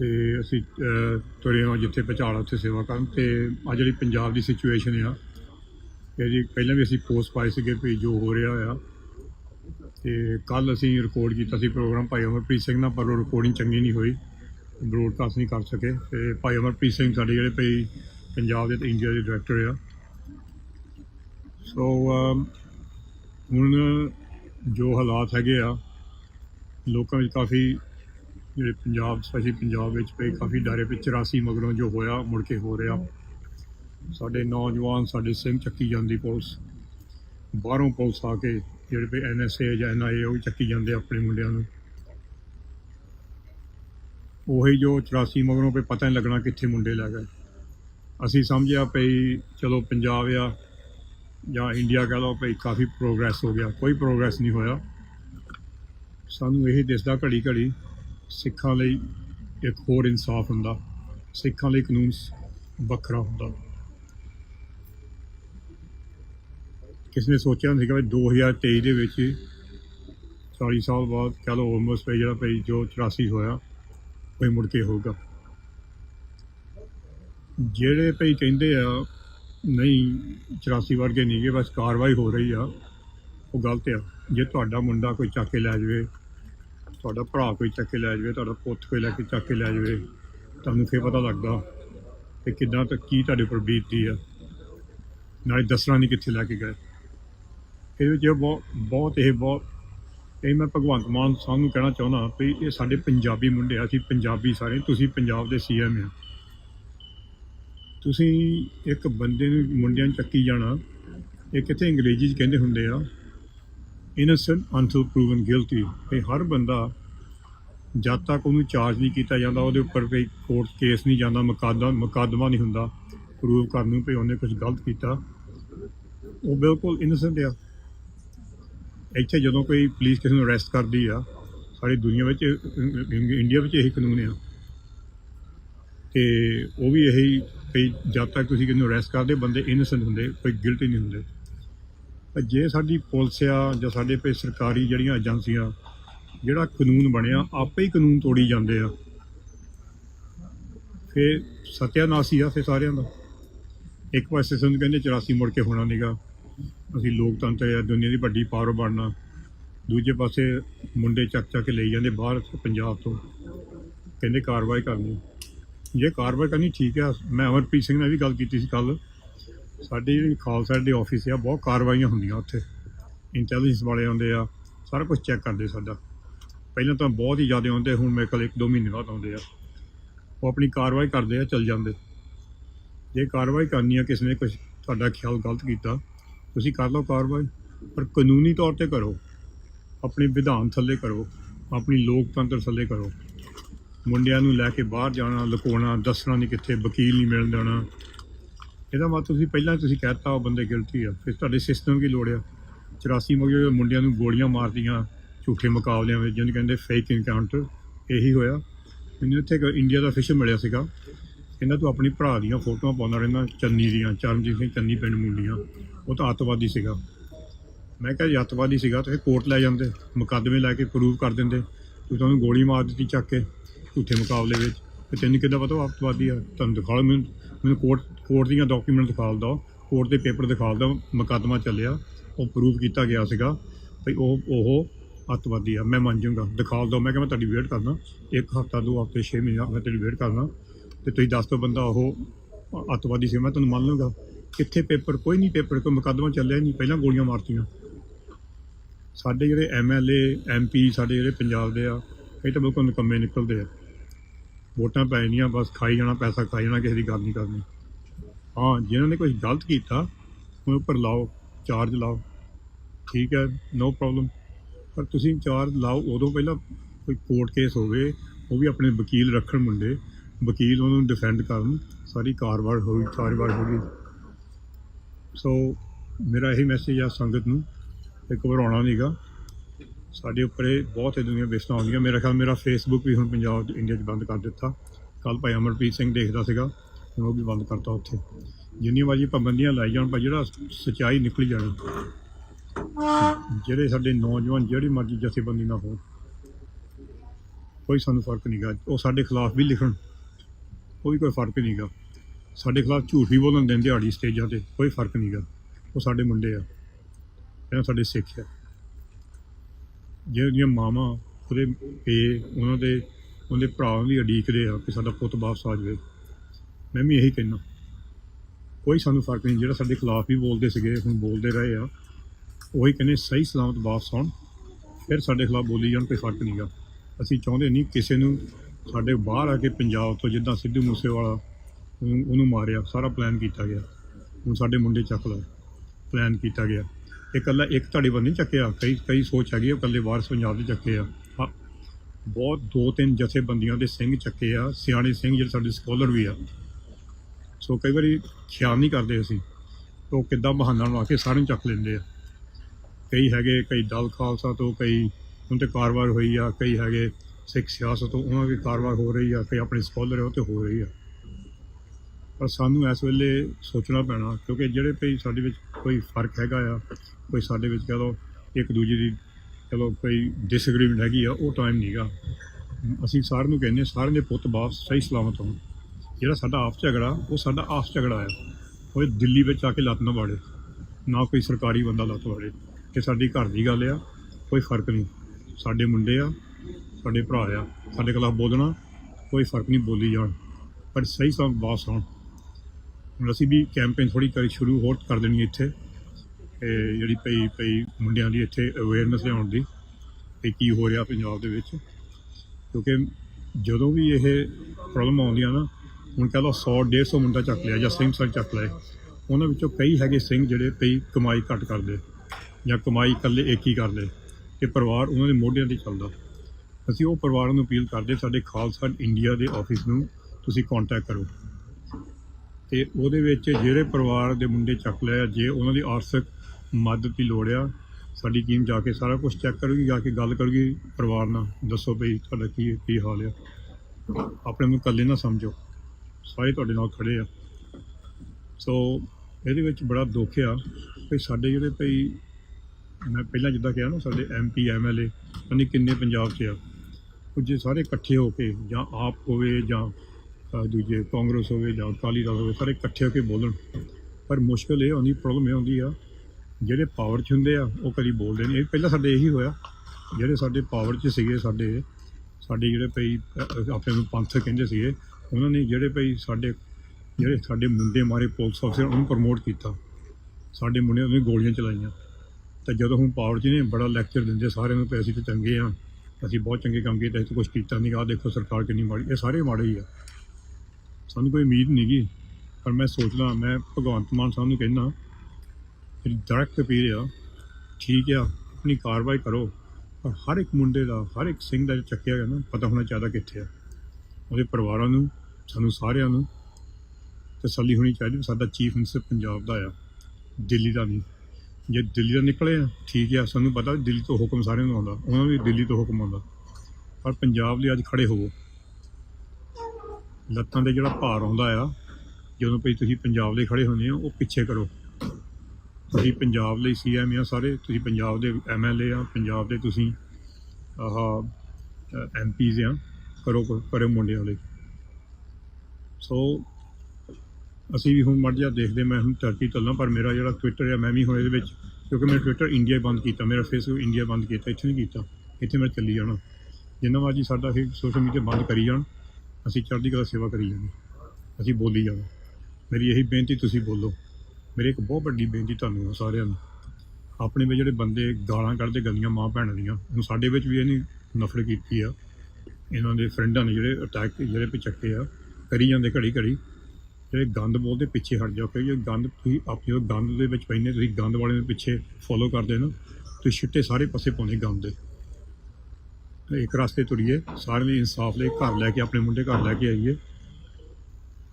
ਤੇ ਅਸੀਂ ਅਹ, ਤੁਰੇ ਹਾਂ ਜਿੱਥੇ ਪਚਾਲ ਉੱਥੇ ਸੇਵਾ ਕਰਨ ਤੇ ਆ ਜਿਹੜੀ ਪੰਜਾਬ ਦੀ ਸਿਚੁਏਸ਼ਨ ਆ ਇਹਦੀ ਪਹਿਲਾਂ ਵੀ ਅਸੀਂ ਪੋਸਟ ਪਾਏ ਸੀਗੇ ਵੀ ਜੋ ਹੋ ਰਿਹਾ ਆ। ਤੇ ਕੱਲ ਅਸੀਂ ਰਿਕਾਰਡ ਕੀਤਾ ਸੀ ਪ੍ਰੋਗਰਾਮ ਭਾਈ ਅਮਰਪ੍ਰੀਤ ਸਿੰਘ ਨਾਲ ਪਰ ਉਹ ਰਿਕਾਰਡਿੰਗ ਚੰਗੀ ਨਹੀਂ ਹੋਈ ਬ੍ਰੋਡਕਾਸਟ ਨਹੀਂ ਕਰ ਸਕੇ। ਤੇ ਭਾਈ ਅਮਰਪ੍ਰੀਤ ਸਿੰਘ ਸਾਡੇ ਜਿਹੜੇ ਭਈ ਪੰਜਾਬ ਦੇ ਤੇ ਇੰਡੀਆ ਦੇ ਡਾਇਰੈਕਟਰ ਆ। ਸੋ ਹੁਣ ਜੋ ਹਾਲਾਤ ਹੈਗੇ ਆ ਲੋਕਾਂ ਵਿੱਚ ਕਾਫੀ ਜਿਹੜੇ ਪੰਜਾਬ, ਸਪੈਸ਼ਲੀ ਪੰਜਾਬ ਵਿੱਚ ਪਈ ਕਾਫੀ ਡਰੇ ਵਿੱਚ 84 ਮਗਰੋਂ ਜੋ ਹੋਇਆ, ਮੁੜ ਕੇ ਹੋ ਰਿਹਾ। ਸਾਡੇ ਨੌਜਵਾਨ, ਸਾਡੇ ਸਿੰਘ ਚੱਕੀ ਜਾਂਦੀ ਪੁਲਿਸ। ਬਾਹਰੋਂ ਪੁਲਿਸ ਆ ਕੇ ਜਿਹੜੇ ਵੀ ਐਨਐਸਏ ਜਾਂ ਐਨਆਈਏ ਉਹ ਚੱਕੀ ਜਾਂਦੇ ਆਪਣੇ ਮੁੰਡਿਆਂ ਨੂੰ। ਉਹੀ ਜੋ 84 ਮਗਰੋਂ ਪਈ ਪਤਾ ਨਹੀਂ ਲੱਗਣਾ ਕਿੱਥੇ ਮੁੰਡੇ ਲੈ ਗਏ। ਅਸੀਂ ਸਮਝਿਆ ਪਈ ਚਲੋ ਪੰਜਾਬ ਆ ਜਾਂ ਇੰਡੀਆ ਕਹ ਲਓ ਭਈ ਕਾਫੀ ਪ੍ਰੋਗਰੈਸ ਹੋ ਗਿਆ। ਕੋਈ ਪ੍ਰੋਗਰੈਸ ਨਹੀਂ ਹੋਇਆ। ਸਾਨੂੰ ਇਹ ਦਿਸਦਾ ਘੜੀ ਘੜੀ ਸਿੱਖਾਂ ਲਈ ਇੱਕ ਹੋਰ ਇਨਸਾਫ ਹੁੰਦਾ, ਸਿੱਖਾਂ ਲਈ ਕਾਨੂੰਨ ਵੱਖਰਾ ਹੁੰਦਾ। ਕਿਸ ਨੇ ਸੋਚਿਆ ਨਹੀਂ ਸੀਗਾ ਵੀ 2023 ਦੇ ਵਿੱਚ 40 ਸਾਲ ਬਾਅਦ ਕਹ ਲਓ ਆਲਮੋਸਟ ਪਈ ਜਿਹੜਾ ਪਈ ਜੋ 84 ਹੋਇਆ, ਕੋਈ ਮੁੜ ਕੇ ਹੋਊਗਾ। ਜਿਹੜੇ ਭਈ ਕਹਿੰਦੇ ਆ, ਨਹੀਂ 84 ਵਰਗੇ ਨਹੀਂ ਗੇ ਬਸ ਕਾਰਵਾਈ ਹੋ ਰਹੀ ਆ, ਉਹ ਗਲਤ ਆ। ਜੇ ਤੁਹਾਡਾ ਮੁੰਡਾ ਕੋਈ ਚੱਕ ਕੇ ਲੈ ਜਾਵੇ ਤੁਹਾਡਾ ਭਰਾ ਕੋਈ ਚੱਕ ਕੇ ਲੈ ਜਾਵੇ, ਤੁਹਾਡਾ ਪੁੱਤ ਕੋਈ ਲੈ ਕੇ ਚੱਕ ਕੇ ਲੈ ਜਾਵੇ, ਤੁਹਾਨੂੰ ਫੇਰ ਪਤਾ ਲੱਗਦਾ ਕਿ ਕਿੱਦਾਂ ਤੱਕ ਕੀ ਤੁਹਾਡੇ ਉੱਪਰ ਬੀਤਦੀ ਆ। ਨਾਲੇ ਦੱਸਣਾ ਨਹੀਂ ਕਿੱਥੇ ਲੈ ਕੇ ਗਏ। ਇਹਦੇ ਵਿੱਚ ਇਹ ਬਹੁਤ ਬਹੁਤ ਇਹ ਬਹੁਤ, ਇਹ ਮੈਂ ਭਗਵੰਤ ਮਾਨ ਸਾਹਿਬ ਨੂੰ ਕਹਿਣਾ ਚਾਹੁੰਦਾ ਵੀ ਇਹ ਸਾਡੇ ਪੰਜਾਬੀ ਮੁੰਡੇ ਆ, ਅਸੀਂ ਪੰਜਾਬੀ ਸਾਰੇ, ਤੁਸੀਂ ਪੰਜਾਬ ਦੇ ਸੀਐਮ ਆ। ਤੁਸੀਂ ਇੱਕ ਬੰਦੇ ਨੂੰ, ਮੁੰਡਿਆਂ ਨੂੰ ਚੱਕੀ ਜਾਣਾ, ਇਹ ਕਿਤੇ ਅੰਗਰੇਜ਼ੀ 'ਚ ਕਹਿੰਦੇ ਹੁੰਦੇ ਆ ਇਨੋਸੈਂਟ until proven guilty. ਇਹ ਹਰ ਬੰਦਾ ਜਦ ਤੱਕ ਉਹਨੂੰ ਚਾਰਜ ਨਹੀਂ ਕੀਤਾ ਜਾਂਦਾ, ਉਹਦੇ ਉੱਪਰ ਕੋਈ ਕੋਰਟ ਕੇਸ ਨਹੀਂ ਜਾਂਦਾ, ਮੁਕੱਦਮਾ ਮੁਕੱਦਮਾ ਨਹੀਂ ਹੁੰਦਾ ਪ੍ਰੂਵ ਕਰਨ ਨੂੰ ਵੀ ਉਹਨੇ ਕੁਝ ਗਲਤ ਕੀਤਾ। ਉਹ ਬਿਲਕੁਲ ਇਨੋਸੈਂਟ ਆ। ਇੱਥੇ ਜਦੋਂ ਕੋਈ ਪੁਲਿਸ ਕਿਸੇ ਨੂੰ ਅਰੈਸਟ ਕਰਦੀ ਆ, ਸਾਰੀ ਦੁਨੀਆ ਵਿੱਚ, ਇੰਡੀਆ ਵਿੱਚ ਇਹੀ ਕਾਨੂੰਨ ਆ। ਤੇ ਉਹ ਵੀ ਇਹੀ ਵੀ ਜਦ ਤੱਕ ਤੁਸੀਂ ਕਿਸੇ ਨੂੰ ਅਰੈਸਟ ਕਰਦੇ, ਬੰਦੇ ਇਨੋਸੈਂਟ ਹੁੰਦੇ, ਕੋਈ ਗਿਲਟੀ ਨਹੀਂ ਹੁੰਦੇ। ਜੇ ਸਾਡੀ ਪੁਲਿਸ ਆ ਜਾਂ ਸਾਡੇ ਪੇ ਸਰਕਾਰੀ ਜਿਹੜੀਆਂ ਏਜੰਸੀਆਂ, ਜਿਹੜਾ ਕਾਨੂੰਨ ਬਣਿਆ, ਆਪੇ ਹੀ ਕਾਨੂੰਨ ਤੋੜੀ ਜਾਂਦੇ ਆ। ਫਿਰ ਸਤਿਆਨਾਸੀ ਆ ਫਿਰ ਸਾਰਿਆਂ ਦਾ। ਇੱਕ ਪਾਸੇ ਸਾਨੂੰ ਕਹਿੰਦੇ 84 ਮੁੜ ਕੇ ਹੋਣਾ ਨਹੀਂਗਾ ਅਸੀਂ ਲੋਕਤੰਤਰ ਆ, ਦੁਨੀਆ ਦੀ ਵੱਡੀ ਪਾਵਰ ਬਣਨਾ। ਦੂਜੇ ਪਾਸੇ ਮੁੰਡੇ ਚੱਕ ਚੱਕ ਕੇ ਲਈ ਜਾਂਦੇ ਬਾਹਰ ਪੰਜਾਬ ਤੋਂ। ਕਹਿੰਦੇ ਕਾਰਵਾਈ ਕਰਨੀ। ਜੇ ਕਾਰਵਾਈ ਕਰਨੀ ਠੀਕ ਆ, ਮੈਂ ਅਮਰਪ੍ਰੀਤ ਸਿੰਘ ਨਾਲ ਵੀ ਗੱਲ ਕੀਤੀ ਸੀ ਕੱਲ ਸਾਡੀ ਜਿਹੜੀ ਖਾਲਸਾ ਦੇ ਆਫਿਸ ਆ, ਬਹੁਤ ਕਾਰਵਾਈਆਂ ਹੁੰਦੀਆਂ ਉੱਥੇ। ਇੰਟੈਲੀਜੈਂਸ ਵਾਲੇ ਆਉਂਦੇ ਆ, ਸਾਰਾ ਕੁਝ ਚੈੱਕ ਕਰਦੇ ਸਾਡਾ। ਪਹਿਲਾਂ ਤਾਂ ਬਹੁਤ ਹੀ ਜ਼ਿਆਦਾ ਆਉਂਦੇ, ਹੁਣ ਮੇਰੇ ਕੋਲ 1-2 ਮਹੀਨੇ ਬਾਅਦ ਆਉਂਦੇ ਆ। ਉਹ ਆਪਣੀ ਕਾਰਵਾਈ ਕਰਦੇ ਆ, ਚੱਲ ਜਾਂਦੇ। ਜੇ ਕਾਰਵਾਈ ਕਰਨੀ ਆ, ਕਿਸੇ ਨੇ ਕੁਝ ਤੁਹਾਡਾ ਖਿਆਲ ਗਲਤ ਕੀਤਾ, ਤੁਸੀਂ ਕਰ ਲਓ ਕਾਰਵਾਈ, ਪਰ ਕਾਨੂੰਨੀ ਤੌਰ ਤੇ ਕਰੋ। ਆਪਣੇ ਵਿਧਾਨ ਥੱਲੇ ਕਰੋ, ਆਪਣੀ ਲੋਕਤੰਤਰ ਥੱਲੇ ਕਰੋ। ਮੁੰਡਿਆਂ ਨੂੰ ਲੈ ਕੇ ਬਾਹਰ ਜਾਣਾ, ਲੁਕਾਉਣਾ, ਦੱਸਣਾ ਨਹੀਂ ਕਿੱਥੇ, ਵਕੀਲ ਨਹੀਂ ਮਿਲਣ ਦੇਣਾ। ਇਹਦਾ ਮਤਲਬ ਤੁਸੀਂ ਪਹਿਲਾਂ ਹੀ ਤੁਸੀਂ ਕਹਿਤਾ ਉਹ ਬੰਦੇ ਗਿਲਟੀ ਆ। ਫਿਰ ਤੁਹਾਡੇ ਸਿਸਟਮ ਕੀ ਲੋੜ ਆ? 84 ਮਗਰ ਮੁੰਡਿਆਂ ਨੂੰ ਗੋਲੀਆਂ ਮਾਰਦੀਆਂ, ਝੂਠੇ ਮੁਕਾਬਲਿਆਂ ਵਿੱਚ, ਜਿਹਨੂੰ ਕਹਿੰਦੇ ਫੇਕ ਇਨਕਾਊਂਟਰ ਇਹੀ ਹੋਇਆ। ਮੈਨੂੰ ਇੱਥੇ ਇੱਕ ਇੰਡੀਆ ਦਾ ਅਫੀਸ਼ਲ ਮਿਲਿਆ ਸੀਗਾ। ਇਹਨਾਂ ਤੋਂ ਆਪਣੀ ਭਰਾ ਦੀਆਂ ਫੋਟੋਆਂ ਪਾਉਂਦਾ ਰਹਿੰਦਾ, ਚੰਨੀ ਦੀਆਂ, ਚਰਨਜੀਤ ਸਿੰਘ ਚੰਨੀ ਪਿੰਡ ਮੁੰਡੀਆਂ। ਉਹ ਤਾਂ ਅੱਤਵਾਦੀ ਸੀਗਾ। ਮੈਂ ਕਿਹਾ, ਜੇ ਅੱਤਵਾਦੀ ਸੀਗਾ ਤਾਂ ਇਹ ਕੋਰਟ ਲੈ ਜਾਂਦੇ, ਮੁਕੱਦਮੇ ਲੈ ਕੇ ਪ੍ਰੂਵ ਕਰ ਦਿੰਦੇ। ਤੂੰ ਤੁਹਾਨੂੰ ਗੋਲੀ ਮਾਰ ਦਿੱਤੀ ਚੱਕ ਕੇ, ਝੂਠੇ ਮੁਕਾਬਲੇ ਵਿੱਚ। ਤੇ ਤੈਨੂੰ ਕਿੱਦਾਂ ਪਤਾ ਉਹ ਅੱਤਵਾਦੀ ਆ? ਤੁਹਾਨੂੰ ਦਿਖਾਓ, ਮੈਨੂੰ ਮੈਨੂੰ ਕੋਰਟ ਕੋਰਟ ਦੀਆਂ ਡਾਕੂਮੈਂਟ ਦਿਖਾ ਦਿਓ ਕੋਰਟ ਦੇ ਪੇਪਰ ਦਿਖਾ ਦਿਓ ਮੁਕੱਦਮਾ ਚੱਲਿਆ, ਉਹ ਪ੍ਰੂਵ ਕੀਤਾ ਗਿਆ ਸੀਗਾ ਭਈ ਉਹ ਉਹ ਅੱਤਵਾਦੀ ਆ। ਮੈਂ ਮੰਨ ਜਾਊਂਗਾ। ਦਿਖਾ ਦਿਓ ਮੈਂ ਕਿਹਾ ਮੈਂ ਤੁਹਾਡੀ ਵੇਟ ਕਰਦਾ। ਇੱਕ ਹਫਤਾ, ਦੋ ਹਫ਼ਤੇ 6 ਮਹੀਨੇ ਮੈਂ ਤੁਹਾਡੀ ਵੇਟ ਕਰਦਾ। ਤੇ ਤੁਸੀਂ ਦੱਸ ਦਿਓ ਬੰਦਾ ਉਹ ਅੱਤਵਾਦੀ ਸੀ, ਮੈਂ ਤੁਹਾਨੂੰ ਮੰਨ ਲਵਾਂਗਾ ਕਿੱਥੇ ਪੇਪਰ? ਕੋਈ ਨਹੀਂ ਪੇਪਰ, ਕੋਈ ਮੁਕੱਦਮਾ ਚੱਲਿਆ ਨਹੀਂ। ਪਹਿਲਾਂ ਗੋਲੀਆਂ ਮਾਰਤੀਆਂ। ਸਾਡੇ ਜਿਹੜੇ ਐਮਐਲਏ ਐਮਪੀ ਸਾਡੇ ਜਿਹੜੇ ਪੰਜਾਬ ਦੇ ਆ, ਇਹ ਤਾਂ ਬਿਲਕੁਲ ਨਿਕੰਮੇ ਨਿਕਲਦੇ ਆ। ਵੋਟਾਂ ਪੈ ਜਾਂਦੀਆਂ ਬਸ ਖਾਈ ਜਾਣਾ, ਪੈਸਾ ਖਾਈ ਜਾਣਾ, ਕਿਸੇ ਦੀ ਗੱਲ ਨਹੀਂ ਕਰਨੀ। ਹਾਂ, ਜਿਨ੍ਹਾਂ ਨੇ ਕੁਝ ਗਲਤ ਕੀਤਾ, ਉਹਦੇ ਉੱਪਰ ਲਾਓ ਚਾਰਜ ਲਾਓ। ਠੀਕ ਹੈ ਨੋ ਪ੍ਰੋਬਲਮ ਪਰ ਤੁਸੀਂ ਚਾਰਜ ਲਾਓ, ਉਦੋਂ ਪਹਿਲਾਂ ਕੋਈ ਕੋਰਟ ਕੇਸ ਹੋਵੇ, ਉਹ ਵੀ ਆਪਣੇ ਵਕੀਲ ਰੱਖਣ ਮੁੰਡੇ, ਵਕੀਲ ਉਹਨੂੰ ਡਿਫੈਂਡ ਕਰਨ, ਸਾਰੀ ਕਾਰਵਾਈ ਹੋਈ ਕਾਰਵਾਈ ਹੋਈ ਸੋ ਮੇਰਾ ਇਹ ਮੈਸੇਜ ਆ ਸੰਗਤ ਨੂੰ ਕਿ ਘਬਰਾਉਣਾ ਨਹੀਂਗਾ ਸਾਡੇ ਉੱਪਰ ਇਹ ਬਹੁਤ ਇਹ ਦੁਨੀਆ ਬੇਸਤਾਂ ਆਉਂਦੀਆਂ। ਮੇਰਾ ਖਿਆਲ, ਮੇਰਾ ਫੇਸਬੁੱਕ ਵੀ ਹੁਣ ਪੰਜਾਬ ਇੰਡੀਆ 'ਚ ਬੰਦ ਕਰ ਦਿੱਤਾ। ਕੱਲ ਭਾਈ ਅਮਰਪ੍ਰੀਤ ਸਿੰਘ ਦੇਖਦਾ ਸੀਗਾ। ਹੁਣ ਉਹ ਵੀ ਬੰਦ ਕਰਤਾ ਉੱਥੇ। ਜਿੰਨੀਆਂ ਵਾਰੀ ਪਾਬੰਦੀਆਂ ਲਾਈ ਜਾਣ ਪਰ ਜਿਹੜਾ ਸਚਾਈ ਨਿਕਲੀ ਜਾਣੀ ਜਿਹੜੇ ਸਾਡੇ ਨੌਜਵਾਨ ਜਿਹੜੀ ਮਰਜ਼ੀ ਜਥੇਬੰਦੀ ਨਾ ਹੋਣ। ਕੋਈ ਸਾਨੂੰ ਫ਼ਰਕ ਨਹੀਂਗਾ ਉਹ ਸਾਡੇ ਖਿਲਾਫ ਵੀ ਲਿਖਣ। ਕੋਈ ਕੋਈ ਫ਼ਰਕ ਨਹੀਂਗਾ ਸਾਡੇ ਖਿਲਾਫ ਝੂਠ ਵੀ ਬੋਲਣ ਦਿੰਦੇ ਦਿਹਾੜੀ ਸਟੇਜਾਂ ਤੇ, ਕੋਈ ਫ਼ਰਕ ਨਹੀਂਗਾ ਉਹ ਸਾਡੇ ਮੁੰਡੇ ਆ। ਇਹ ਸਾਡੇ ਸਿੱਖ ਆ। ਜਿਹੜੀਆਂ ਮਾਵਾਂ ਉਹਦੇ ਪੇ, ਉਹਨਾਂ ਦੇ, ਉਹਦੇ ਭਰਾਵਾਂ ਦੀ ਉਡੀਕਦੇ ਆ ਕਿ ਸਾਡਾ ਪੁੱਤ ਵਾਪਸ ਆ ਜਾਵੇ। ਮੈਂ ਵੀ ਇਹੀ ਕਹਿਣਾ ਕੋਈ ਸਾਨੂੰ ਫ਼ਰਕ ਨਹੀਂ ਜਿਹੜਾ ਸਾਡੇ ਖਿਲਾਫ ਵੀ ਬੋਲਦੇ ਸੀਗੇ ਹੁਣ ਬੋਲਦੇ ਰਹੇ ਆ ਉਹੀ ਕਹਿੰਦੇ ਸਹੀ ਸਲਾਮਤ ਵਾਪਸ ਆਉਣ ਫਿਰ ਸਾਡੇ ਖਿਲਾਫ ਬੋਲੀ ਜਾਣ ਕੋਈ ਫ਼ਰਕ ਨਹੀਂਗਾ। ਅਸੀਂ ਚਾਹੁੰਦੇ ਨਹੀਂ ਕਿਸੇ ਨੂੰ ਸਾਡੇ ਬਾਹਰ ਆ ਕੇ ਪੰਜਾਬ ਤੋਂ ਜਿੱਦਾਂ ਸਿੱਧੂ ਮੂਸੇਵਾਲਾ ਉਹਨੂੰ ਉਹਨੂੰ ਮਾਰਿਆ ਸਾਰਾ ਪਲਾਨ ਕੀਤਾ ਗਿਆ। ਹੁਣ ਸਾਡੇ ਮੁੰਡੇ ਚੱਕ ਲਏ ਪਲਾਨ ਕੀਤਾ ਗਿਆ। ਇਹ ਇਕੱਲਾ ਇੱਕ ਤੁਹਾਡੇ ਵੱਲ ਨਹੀਂ ਚੱਕਿਆ ਕਈ ਕਈ ਸੋਚ ਹੈਗੀ ਆ, ਉਹ ਇਕੱਲੇ ਵਾਰਸ ਪੰਜਾਬ ਦੇ ਚੱਕੇ ਆ। ਹਾਂ, ਬਹੁਤ ਦੋ ਤਿੰਨ ਜਥੇਬੰਦੀਆਂ ਦੇ ਸਿੰਘ ਚੱਕੇ ਆ ਸਿਆਣੇ ਸਿੰਘ ਜਿਹੜੇ ਸਾਡੇ ਸਕਾਲਰ ਵੀ ਆ। ਸੋ ਕਈ ਵਾਰੀ ਖਿਆਲ ਨਹੀਂ ਕਰਦੇ ਅਸੀਂ ਉਹ ਕਿੱਦਾਂ ਬਹਾਨਾ ਬਣਾ ਕੇ ਸਾਰਿਆਂ ਨੂੰ ਚੱਕ ਲੈਂਦੇ ਆ। ਕਈ ਹੈਗੇ, ਕਈ ਦਲ ਖਾਲਸਾ ਤੋਂ, ਕਈ ਹੁਣ ਤੇ ਕਾਰਵਾਈ ਹੋਈ ਆ, ਕਈ ਹੈਗੇ ਸਿੱਖ ਸਿਆਸਤ ਤੋਂ, ਉਹਨਾਂ ਦੀ ਕਾਰਵਾਈ ਹੋ ਰਹੀ ਆ, ਕਈ ਆਪਣੇ ਸਕਾਲਰ ਆ, ਉਹ ਤੇ ਹੋ ਰਹੀ ਆ। ਪਰ ਸਾਨੂੰ ਇਸ ਵੇਲੇ ਸੋਚਣਾ ਪੈਣਾ, ਕਿਉਂਕਿ ਜਿਹੜੇ ਭਈ ਸਾਡੇ ਵਿੱਚ ਕੋਈ ਫ਼ਰਕ ਹੈਗਾ ਆ, ਕੋਈ ਸਾਡੇ ਵਿੱਚ ਕਹ ਲਓ ਇੱਕ ਦੂਜੇ ਦੀ ਚਲੋ ਕੋਈ ਡਿਸਐਗਰੀਮੈਂਟ ਹੈਗੀ ਆ, ਉਹ ਟਾਈਮ ਨਹੀਂਗਾ ਅਸੀਂ ਸਾਰਿਆਂ ਨੂੰ ਕਹਿੰਦੇ ਸਾਰਿਆਂ ਦੇ ਪੁੱਤ ਵਾਪਸ ਸਹੀ ਸਲਾਮਤ ਹੋਣ। ਜਿਹੜਾ ਸਾਡਾ ਆਪਸ ਝਗੜਾ, ਉਹ ਸਾਡਾ ਆਪਸ ਝਗੜਾ ਆ ਉਹ ਦਿੱਲੀ ਵਿੱਚ ਆ ਕੇ ਲੱਤ ਨਾ ਵਾੜੇ ਨਾ ਕੋਈ ਸਰਕਾਰੀ ਬੰਦਾ ਲੱਤ ਵਾੜੇ ਇਹ ਸਾਡੀ ਘਰ ਦੀ ਗੱਲ ਆ। ਕੋਈ ਫ਼ਰਕ ਨਹੀਂ। ਸਾਡੇ ਮੁੰਡੇ ਆ, ਸਾਡੇ ਭਰਾ ਆ। ਸਾਡੇ ਖਿਲਾਫ ਬੋਲਣਾ, ਕੋਈ ਫ਼ਰਕ ਨਹੀਂ ਬੋਲੀ ਜਾਣ। ਪਰ ਸਹੀ ਸਲਾਮਤ ਵਾਪਸ ਆਉਣ ਹੁਣ ਅਸੀਂ ਵੀ ਕੈਂਪੇਨ ਥੋੜੀ ਕਰੀ, ਸ਼ੁਰੂ ਹੋਰ ਕਰ ਦੇਣੀ ਇੱਥੇ। ਇਹ ਜਿਹੜੀ ਪਈ ਪਈ ਮੁੰਡਿਆਂ ਦੀ ਇੱਥੇ ਅਵੇਅਰਨੈਸ ਲਿਆਉਣ ਦੀ ਕਿ ਕੀ ਹੋ ਰਿਹਾ ਪੰਜਾਬ ਦੇ ਵਿੱਚ। ਕਿਉਂਕਿ ਜਦੋਂ ਵੀ ਇਹ ਪ੍ਰੋਬਲਮ ਆਉਂਦੀਆਂ ਨਾ ਹੁਣ ਕਹ ਲਓ 100 150 ਮੁੰਡਾ ਚੱਕ ਲਿਆ ਜਾਂ ਸਿੰਘ ਸਰ ਚੱਕ ਲਏ, ਉਹਨਾਂ ਵਿੱਚੋਂ ਕਈ ਹੈਗੇ ਸਿੰਘ ਜਿਹੜੇ ਪਈ ਕਮਾਈ ਘੱਟ ਕਰਦੇ ਜਾਂ ਕਮਾਈ ਇਕੱਲੇ ਇੱਕ ਹੀ ਕਰਦੇ ਤੇ ਪਰਿਵਾਰ ਉਹਨਾਂ ਦੇ ਮੋਢਿਆਂ ਤੇ ਚੱਲਦਾ। ਅਸੀਂ ਉਹ ਪਰਿਵਾਰਾਂ ਨੂੰ ਅਪੀਲ ਕਰਦੇ, ਸਾਡੇ ਖਾਲਸਾ ਇੰਡੀਆ ਦੇ ਆਫਿਸ ਨੂੰ ਤੁਸੀਂ ਕੰਟੈਕਟ ਕਰੋ। ਤੇ ਉਹਦੇ ਵਿੱਚ ਜਿਹੜੇ ਪਰਿਵਾਰ ਦੇ ਮੁੰਡੇ ਚੱਕ ਲਿਆ ਜੇ ਉਹਨਾਂ ਦੀ ਆਰਥਿਕ ਮਦਦ ਦੀ ਲੋੜ ਆ, ਸਾਡੀ ਟੀਮ ਜਾ ਕੇ ਸਾਰਾ ਕੁਝ ਚੈੱਕ ਕਰੂਗੀ, ਜਾ ਕੇ ਗੱਲ ਕਰੂਗੀ ਪਰਿਵਾਰ ਨਾਲ, ਦੱਸੋ ਭਈ ਤੁਹਾਡਾ ਕੀ ਕੀ ਹਾਲ ਆ। ਆਪਣੇ ਨੂੰ ਇਕੱਲੇ ਨਾ ਸਮਝੋ। ਸਾਰੇ ਤੁਹਾਡੇ ਨਾਲ ਖੜੇ ਆ। ਸੋ ਇਹਦੇ ਵਿੱਚ ਬੜਾ ਦੁੱਖ ਆ ਕਿ ਸਾਡੇ ਜਿਹੜੇ ਭਈ, ਮੈਂ ਪਹਿਲਾਂ ਜਿੱਦਾਂ ਕਿਹਾ ਨਾ, ਸਾਡੇ ਐਮਪੀ ਐਮਐਲਏ ਪਤਾ ਕਿੰਨੇ ਪੰਜਾਬ 'ਚ ਆ। ਉਹ ਜੇ ਸਾਰੇ ਇਕੱਠੇ ਹੋ ਕੇ ਜਾਂ ਆਪ ਹੋਵੇ ਜਾਂ ਦੂਜੇ ਕਾਂਗਰਸ ਹੋਵੇ ਜਾਂ ਅਕਾਲੀ ਦਲ ਹੋਵੇ, ਸਾਰੇ ਇਕੱਠੇ ਹੋ ਕੇ ਬੋਲਣ। ਪਰ ਮੁਸ਼ਕਲ ਇਹ ਆਉਂਦੀ ਪ੍ਰੋਬਲਮ ਇਹ ਆਉਂਦੀ ਆ, ਜਿਹੜੇ ਪਾਵਰ 'ਚ ਹੁੰਦੇ ਆ, ਉਹ ਕਦੀ ਬੋਲਦੇ ਨਹੀਂ ਇਹ ਪਹਿਲਾਂ ਸਾਡੇ ਇਹੀ ਹੋਇਆ। ਜਿਹੜੇ ਸਾਡੇ ਪਾਵਰ 'ਚ ਸੀਗੇ ਸਾਡੇ ਸਾਡੇ ਜਿਹੜੇ ਭਈ ਆਪਣੇ ਨੂੰ ਪੰਥ ਕਹਿੰਦੇ ਸੀਗੇ ਉਹਨਾਂ ਨੇ ਜਿਹੜੇ ਭਾਈ ਸਾਡੇ, ਜਿਹੜੇ ਸਾਡੇ ਮੁੰਡੇ ਮਾਰੇ ਪੁਲਿਸ ਅਫਸਰ ਉਹਨੂੰ ਪ੍ਰਮੋਟ ਕੀਤਾ। ਸਾਡੇ ਮੁੰਡੇ ਨੂੰ ਗੋਲੀਆਂ ਚਲਾਈਆਂ। ਤੇ ਜਦੋਂ ਹੁਣ ਪਾਵਰ 'ਚ ਨੇ ਬੜਾ ਲੈਕਚਰ ਦਿੰਦੇ ਸਾਰਿਆਂ ਨੂੰ ਪੈਸੇ ਅਸੀਂ ਤੇ ਚੰਗੇ ਆ ਅਸੀਂ ਬਹੁਤ ਚੰਗੇ ਕੰਮ ਕੀਤੇ, ਅਸੀਂ ਕੁਝ ਕੀਤਾ ਨਹੀਂ ਆਹ ਦੇਖੋ ਸਰਕਾਰ ਕਿੰਨੀ ਮਾੜੀ, ਇਹ ਸਾਰੇ ਮਾੜੇ ਹੀ ਆ। ਸਾਨੂੰ ਕੋਈ ਉਮੀਦ ਨਹੀਂ ਗੀ। ਪਰ ਮੈਂ ਸੋਚਦਾ, ਮੈਂ ਭਗਵੰਤ ਮਾਨ ਸਾਹਿਬ ਨੂੰ ਕਹਿੰਦਾ ਜਿਹੜੀ ਡਾਇਰੈਕਟ ਅਪੀਲ ਆ, ਠੀਕ ਆ, ਆਪਣੀ ਕਾਰਵਾਈ ਕਰੋ। ਪਰ ਹਰ ਇੱਕ ਮੁੰਡੇ ਦਾ, ਹਰ ਇੱਕ ਸਿੰਘ ਦਾ ਚੱਕਿਆ ਗਿਆ ਨਾ, ਪਤਾ ਹੋਣਾ ਚਾਹੀਦਾ ਕਿੱਥੇ ਆ। ਉਹਦੇ ਪਰਿਵਾਰਾਂ ਨੂੰ ਸਾਨੂੰ ਸਾਰਿਆਂ ਨੂੰ ਤਸੱਲੀ ਹੋਣੀ ਚਾਹੀਦੀ ਵੀ ਸਾਡਾ ਚੀਫ ਮਿਨਿਸਟਰ ਪੰਜਾਬ ਦਾ ਆ, ਦਿੱਲੀ ਦਾ ਨਹੀਂ। ਜੇ ਦਿੱਲੀ ਦਾ ਨਿਕਲੇ ਆ, ਠੀਕ ਆ, ਸਾਨੂੰ ਪਤਾ ਵੀ ਦਿੱਲੀ ਤੋਂ ਹੁਕਮ ਸਾਰਿਆਂ ਨੂੰ ਆਉਂਦਾ, ਉਹਨਾਂ ਨੂੰ ਵੀ ਦਿੱਲੀ ਤੋਂ ਹੁਕਮ ਆਉਂਦਾ। ਪਰ ਪੰਜਾਬ ਲਈ ਅੱਜ ਖੜੇ ਹੋਵੋ। ਲੱਤਾਂ ਤੇ ਜਿਹੜਾ ਭਾਰ ਆਉਂਦਾ ਆ, ਜਦੋਂ ਭਈ ਤੁਸੀਂ ਪੰਜਾਬ ਲਈ ਖੜੇ ਹੁੰਦੇ ਹੋ ਉਹ ਪਿੱਛੇ ਕਰੋ। ਤੁਸੀਂ ਪੰਜਾਬ ਲਈ ਸੀਐਮ ਆ ਸਾਰੇ, ਤੁਸੀਂ ਪੰਜਾਬ ਦੇ ਐਮਐਲਏ ਆ, ਪੰਜਾਬ ਦੇ ਤੁਸੀਂ ਆਹ ਐਮਪੀਜ਼ ਆ, ਕਰੋ ਕਰੋ ਮੁੰਡਿਆਂ ਲਈ। ਸੋ, ਅਸੀਂ ਵੀ ਹੁਣ ਮੜ ਜਾ ਦੇਖਦੇ, ਮੈਂ ਹੁਣ ਟਰਕੀ ਚੱਲਣਾ ਪਰ ਮੇਰਾ ਜਿਹੜਾ ਟਵਿੱਟਰ ਆ, ਮੈਂ ਵੀ ਹੁਣ ਇਹਦੇ ਵਿੱਚ, ਕਿਉਂਕਿ ਮੈਂ ਟਵਿੱਟਰ ਇੰਡੀਆ ਬੰਦ ਕੀਤਾ, ਮੇਰਾ ਫੇਸਬੁੱਕ ਇੰਡੀਆ ਬੰਦ ਕੀਤਾ, ਇੱਥੇ ਨਹੀਂ ਕੀਤਾ, ਇੱਥੇ ਮੈਂ ਚੱਲੀ ਜਾਣਾ। ਜਿੰਨਾ ਵਾਜੀ ਸਾਡਾ ਇਹ ਸੋਸ਼ਲ ਮੀਡੀਆ ਬੰਦ ਕਰੀ ਜਾਣ, ਅਸੀਂ ਚੜ੍ਹਦੀ ਕਲਾ ਸੇਵਾ ਕਰੀ ਜਾਣੀ, ਅਸੀਂ ਬੋਲੀ ਜਾਣਾ। ਮੇਰੀ ਇਹੀ ਬੇਨਤੀ, ਤੁਸੀਂ ਬੋਲੋ। ਮੇਰੀ ਇੱਕ ਬਹੁਤ ਵੱਡੀ ਬੇਨਤੀ ਤੁਹਾਨੂੰ ਆ ਸਾਰਿਆਂ ਨੂੰ। ਆਪਣੇ ਵਿੱਚ ਜਿਹੜੇ ਬੰਦੇ ਗਾਲਾਂ ਕੱਢਦੇ, ਗੰਦੀਆਂ ਮਾਂ ਭੈਣਾਂ ਦੀਆਂ ਹੁਣ ਸਾਡੇ ਵਿੱਚ ਵੀ ਇਹਨੇ ਨਫ਼ਰਤ ਕੀਤੀ ਆ। ਇਹਨਾਂ ਦੇ ਫਰੈਂਡਾਂ ਨੇ ਜਿਹੜੇ ਅਟੈਕ ਜਿਹੜੇ ਪਿ ਚੱਕੇ ਆ। ਕਰੀ ਜਾਂਦੇ ਘੜੀ ਘੜੀ, ਜਿਹੜੇ ਗੰਦ ਬੋਲਦੇ ਪਿੱਛੇ ਹਟ ਜਾਓ ਕਿ ਇਹ ਗੰਦ ਤੁਸੀਂ ਆਪਣੇ ਗੰਦ ਦੇ ਵਿੱਚ ਪੈਂਦੇ, ਤੁਸੀਂ ਗੰਦ ਵਾਲੇ ਦੇ ਪਿੱਛੇ ਫੋਲੋ ਕਰਦੇ ਨਾ, ਤੁਸੀਂ ਛਿੱਟੇ ਸਾਰੇ ਪਾਸੇ ਪਾਉਂਦੇ ਗੰਦ ਦੇ। ਤੇ ਇੱਕ ਰਸਤੇ ਤੁਰੀਏ, ਸਾਰਿਆਂ ਲਈ ਇਨਸਾਫ ਲਈ ਘਰ ਲੈ ਕੇ, ਆਪਣੇ ਮੁੰਡੇ ਘਰ ਲੈ ਕੇ ਆਈਏ।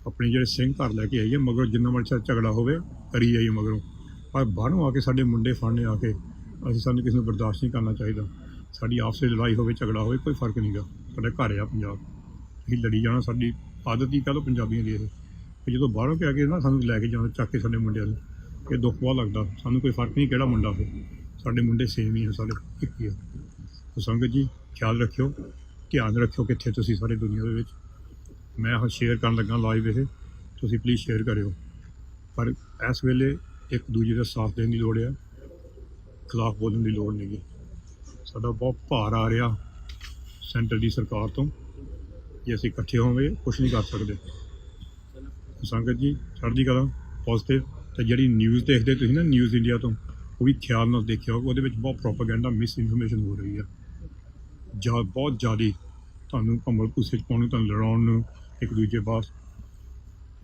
ਆਪਣੇ ਜਿਹੜੇ ਸਿੰਘ ਘਰ ਲੈ ਕੇ ਆਈਏ, ਮਗਰ ਜਿੰਨਾ ਮਰਜ਼ੀ ਝਗੜਾ ਹੋਵੇ, ਕਰੀ ਜਾਈਏ ਮਗਰੋਂ। ਪਰ ਬਾਹਰੋਂ ਆ ਕੇ ਸਾਡੇ ਮੁੰਡੇ ਫੜਨੇ ਆ ਕੇ, ਅਸੀਂ ਸਾਨੂੰ ਕਿਸੇ ਨੂੰ ਬਰਦਾਸ਼ਤ ਨਹੀਂ ਕਰਨਾ ਚਾਹੀਦਾ। ਸਾਡੀ ਆਪਸ ਲੜਾਈ ਹੋਵੇ, ਝਗੜਾ ਹੋਵੇ, ਕੋਈ ਫ਼ਰਕ ਨਹੀਂਗਾ ਸਾਡਾ ਘਰ ਆ ਪੰਜਾਬ। ਅਸੀਂ ਲੜੀ ਜਾਣਾ, ਸਾਡੀ ਆਦਤ ਹੀ ਕਹ ਲਓ ਪੰਜਾਬੀਆਂ ਦੀ ਇਹ। ਕਿ ਜਦੋਂ ਬਾਹਰੋਂ ਕੇ ਆ ਕੇ ਨਾ, ਸਾਨੂੰ ਲੈ ਕੇ ਜਾਣਾ, ਚੱਕ ਕੇ ਸਾਡੇ ਮੁੰਡਿਆਂ ਨੂੰ, ਇਹ ਦੁੱਖ ਬਹੁਤ ਲੱਗਦਾ। ਸਾਨੂੰ ਕੋਈ ਫ਼ਰਕ ਨਹੀਂ ਕਿਹੜਾ ਮੁੰਡਾ ਹੋਵੇ। ਸਾਡੇ ਮੁੰਡੇ ਸੇਮ ਹੀ ਆ, ਸਾਰੇ ਇੱਕ ਹੀ ਆ। ਸੰਗਤ ਜੀ, ਖਿਆਲ ਰੱਖਿਓ, ਧਿਆਨ ਰੱਖਿਓ ਕਿੱਥੇ ਤੁਸੀਂ ਸਾਰੇ ਦੁਨੀਆ ਦੇ ਵਿੱਚ। ਮੈਂ ਹਾਂ ਸ਼ੇਅਰ ਕਰਨ ਲੱਗਾ ਲਾਈਵ ਇਹ। ਤੁਸੀਂ ਪਲੀਜ਼ ਸ਼ੇਅਰ ਕਰਿਓ। ਪਰ ਇਸ ਵੇਲੇ ਇੱਕ ਦੂਜੇ ਦਾ ਸਾਥ ਦੇਣ ਦੀ ਲੋੜ ਆ। ਖਿਲਾਫ ਬੋਲਣ ਦੀ ਲੋੜ ਨਹੀਂ ਗੀ। ਸਾਡਾ ਬਹੁਤ ਭਾਰ ਆ ਰਿਹਾ ਸੈਂਟਰ ਦੀ ਸਰਕਾਰ ਤੋਂ। ਜੇ ਅਸੀਂ ਇਕੱਠੇ ਹੋਵਾਂਗੇ ਕੁਝ ਨਹੀਂ ਕਰ ਸਕਦੇ। ਸੰਗਤ ਜੀ, ਚੜ੍ਹਦੀ ਕਲਾ ਪੋਜ਼ਿਟਿਵ ਤੇ ਜਿਹੜੀ ਨਿਊਜ਼ ਦੇਖਦੇ ਤੁਸੀਂ ਨਾ ਨਿਊਜ਼ ਇੰਡੀਆ ਤੋਂ, ਉਹ ਵੀ ਖਿਆਲ ਨਾਲ ਦੇਖਿਓ ਉਹਦੇ ਵਿੱਚ ਬਹੁਤ ਪ੍ਰੋਪਾਗੈਂਡਾ ਮਿਸ ਇਨਫੋਰਮੇਸ਼ਨ ਹੋ ਰਹੀ ਆ। ਜਾਂ, ਬਹੁਤ ਜ਼ਿਆਦੀ ਤੁਹਾਨੂੰ ਭੰਬਲ ਭੁੱਸੇ ਚ ਪਾਉਣ ਨੂੰ, ਤੁਹਾਨੂੰ ਲੜਾਉਣ ਨੂੰ, ਇੱਕ ਦੂਜੇ ਬਾਅਦ।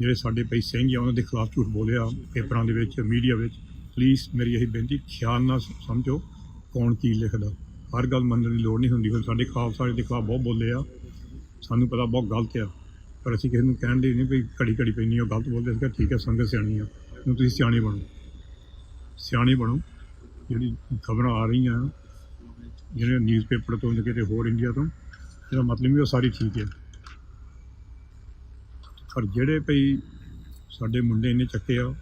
ਜਿਹੜੇ ਸਾਡੇ ਭਾਈ ਸਿੰਘ ਆ, ਉਹਨਾਂ ਦੇ ਖਿਲਾਫ ਝੂਠ ਬੋਲਿਆ, ਪੇਪਰਾਂ ਦੇ ਵਿੱਚ ਮੀਡੀਆ ਵਿੱਚ। ਪਲੀਜ਼ ਮੇਰੀ ਇਹੀ ਬੇਨਤੀ, ਖਿਆਲ ਨਾਲ ਸਮਝੋ ਕੌਣ ਕੀ ਲਿਖਦਾ। ਹਰ ਗੱਲ ਮੰਨਣ ਦੀ ਲੋੜ ਨਹੀਂ ਹੁੰਦੀ, ਹੁਣ ਸਾਡੇ ਖਾਲਸਾ ਦੇ ਖਿਲਾਫ ਬਹੁਤ ਬੋਲੇ ਆ। ਸਾਨੂੰ ਪਤਾ ਬਹੁਤ ਗਲਤ ਆ, ਪਰ ਅਸੀਂ ਕਿਸੇ ਨੂੰ ਕਹਿਣ ਲਈ ਨਹੀਂ ਵੀ ਘੜੀ ਘੜੀ ਪੈਣੀ ਉਹ ਗਲਤ ਬੋਲਦੇ ਅਸੀਂ ਠੀਕ ਹੈ ਸੰਗਤ ਸਿਆਣੀ ਆ, ਹੁਣ ਤੁਸੀਂ ਸਿਆਣੇ ਬਣੋ। ਸਿਆਣੇ ਬਣੋ, ਜਿਹੜੀ ਖਬਰਾਂ ਆ ਰਹੀਆਂ ਜਿਹੜੇ ਨਿਊਜ਼ਪੇਪਰ ਤੋਂ ਕਿਤੇ ਹੋਰ ਇੰਡੀਆ ਤੋਂ, ਇਹਦਾ ਮਤਲਬ ਵੀ ਉਹ ਸਾਰੀ ਠੀਕ ਹੈ ਪਰ ਜਿਹੜੇ ਭਈ ਸਾਡੇ ਮੁੰਡੇ ਇੰਨੇ ਚੱਕੇ ਆ,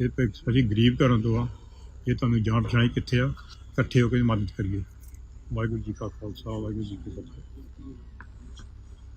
ਇਹ ਭਈ ਅਸੀਂ ਗਰੀਬ ਘਰਾਂ ਤੋਂ ਆ, ਇਹ ਤੁਹਾਨੂੰ ਜਾਣ ਪਛਾਣੀ ਕਿੱਥੇ ਆ, ਇਕੱਠੇ ਹੋ ਕੇ ਮਦਦ ਕਰੀਏ। ਵਾਹਿਗੁਰੂ ਜੀ ਕਾ ਖਾਲਸਾ, ਵਾਹਿਗੁਰੂ ਜੀ ਕੀ ਫਤਿਹ।